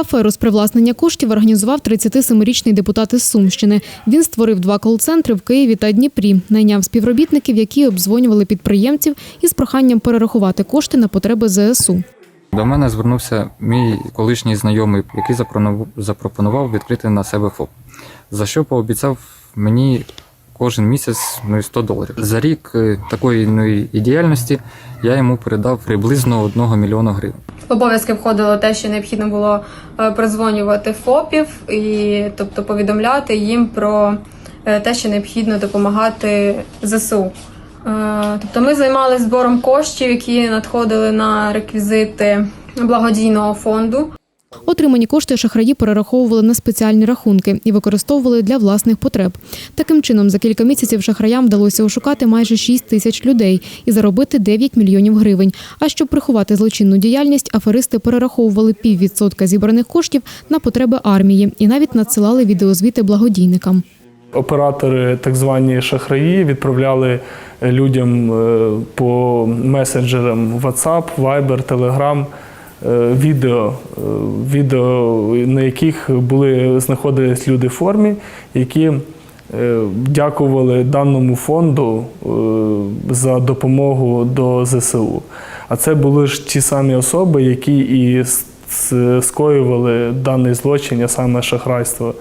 Аферу з привласнення коштів організував 37-річний депутат із Сумщини. Він створив два кол-центри в Києві та Дніпрі, найняв співробітників, які обдзвонювали підприємців із проханням перерахувати кошти на потреби ЗСУ. До мене звернувся мій колишній знайомий, який запропонував- відкрити на себе ФОП, за що пообіцяв мені кожен місяць ну, 100 доларів. За рік е, такої ну, діяльності я йому передав приблизно 1 мільйона гривень. В обов'язки входило те, що необхідно було е, прозвонювати ФОПів і тобто повідомляти їм про е, те, що необхідно допомагати ЗСУ. Е, Тобто ми займалися збором коштів, які надходили на реквізити благодійного фонду. Отримані кошти шахраї перераховували на спеціальні рахунки і використовували для власних потреб. Таким чином, за кілька місяців шахраям вдалося ошукати майже 6 тисяч людей і заробити 9 мільйонів гривень. А щоб приховати злочинну діяльність, аферисти перераховували піввідсотка зібраних коштів на потреби армії і навіть надсилали відеозвіти благодійникам. Оператори, так звані шахраї, відправляли людям е, по месенджерам WhatsApp, Viber, Telegram е, відео, е, відео, на яких були знаходились люди в формі, які е, дякували даному фонду е, за допомогу до ЗСУ. А це були ж ті самі особи, які і скоювали даний злочин, а саме шахрайство.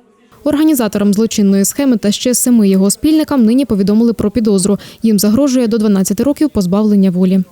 Організаторам злочинної схеми та ще семи його спільникам нині повідомили про підозру. Їм загрожує до 12 років позбавлення волі.